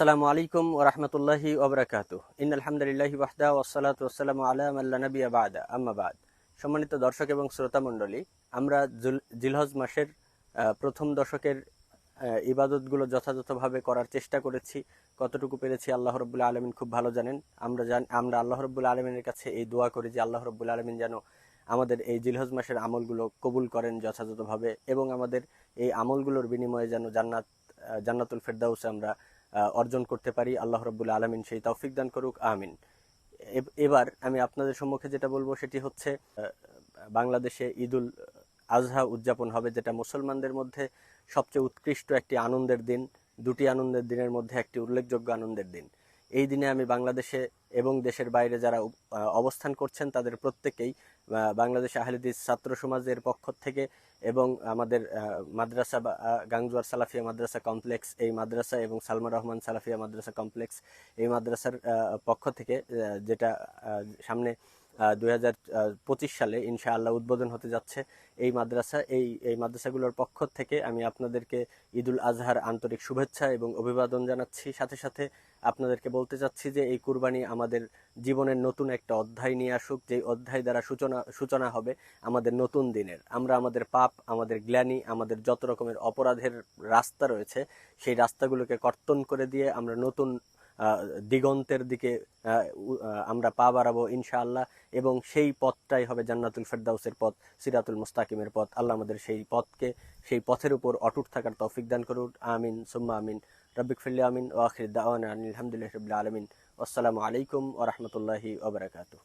আসসালামু আলাইকুম ওরহমতুল্লাহি ওবরাকাতু ইন আলহামদুলিল্লাহি ওয়াহদা ওয়াসসালাতু ওয়াসসালামু আলা মাল্লা নাবিয়া বাদা। আম্মা বাদ। সম্মানিত দর্শক এবং শ্রোতা মণ্ডলী, আমরা জিলহজ মাসের প্রথম দশকের ইবাদতগুলো যথাযথভাবে করার চেষ্টা করেছি। কতটুকু পেরেছি আল্লাহ রব্বুল আলমিন খুব ভালো জানেন। আমরা জান, আমরা আল্লাহ রব্বুল আলমিনের কাছে এই দোয়া করি যে আল্লাহ রব্বুল আলমিন যেন আমাদের এই জিলহজ মাসের আমলগুলো কবুল করেন যথাযথভাবে এবং আমাদের এই আমলগুলোর বিনিময়ে যেন জান্নাত জান্নাতুল ফেরদাউসে আমরা অর্জন করতে পারি। আল্লাহ রব্বুল আলমিন সেই তৌফিক দান করুক। আমিন। এব- এবার আমি আপনাদের সম্মুখে যেটা বলব সেটি হচ্ছে বাংলাদেশে ঈদুল আজহা উদযাপন হবে, যেটা মুসলমানদের মধ্যে সবচেয়ে উৎকৃষ্ট একটি আনন্দের দিন। দুটি আনন্দের দিনের মধ্যে একটি উল্লেখযোগ্য আনন্দের দিন। এই দিনে আমি বাংলাদেশে এবং দেশের বাইরে যারা অবস্থান করছেন তাদের প্রত্যেকেই বাংলাদেশ আহলেদিস ছাত্র সমাজের পক্ষ থেকে এবং আমাদের মাদ্রাসা বা আহ, গাংজুয়ার সালাফিয়া মাদ্রাসা কমপ্লেক্স এই মাদ্রাসা এবং সালমা রহমান সালাফিয়া মাদ্রাসা কমপ্লেক্স এই মাদ্রাসার পক্ষ থেকে যেটা সামনে দুই হাজার পঁচিশ সালে ইনশাআল্লাহ উদ্বোধন হতে যাচ্ছে এই মাদ্রাসা। এই এই মাদ্রাসাগুলোর পক্ষ থেকে আমি আপনাদেরকে ঈদুল আজহার আন্তরিক শুভেচ্ছা এবং অভিবাদন জানাচ্ছি। সাথে সাথে আপনাদেরকে বলতে চাচ্ছি যে এই কুরবানি আমাদের জীবনের নতুন একটা অধ্যায় নিয়ে আসুক। যে অধ্যায় দ্বারা সূচনা সূচনা হবে আমাদের নতুন দিনের। আমরা আমাদের পাপ, আমাদের গ্লানি, আমাদের যত রকমের অপরাধের রাস্তা রয়েছে, সেই রাস্তাগুলোকে কর্তন করে দিয়ে আমরা নতুন দিগন্তের দিকে আমরা পা বাড়াবো ইনশাআল্লাহ। এবং সেই পথটাই হবে জান্নাতুল ফেরদাউসের পথ, সিরাতুল মুস্তাকিমের পথ। আল্লাহ আমাদের সেই পথকে, সেই পথের উপর অটুট থাকার তৌফিক দান করুন। আমিন, সুম্মা আমিন। রব্বিক ফিল্লা আমিন ও আখির দাওয়ান আলহামদুলিল্লাহ রবিল্লা আলমিন। আসসালামু আলাইকুম ওরহমতুল্লাহি ওবরাকাতুহ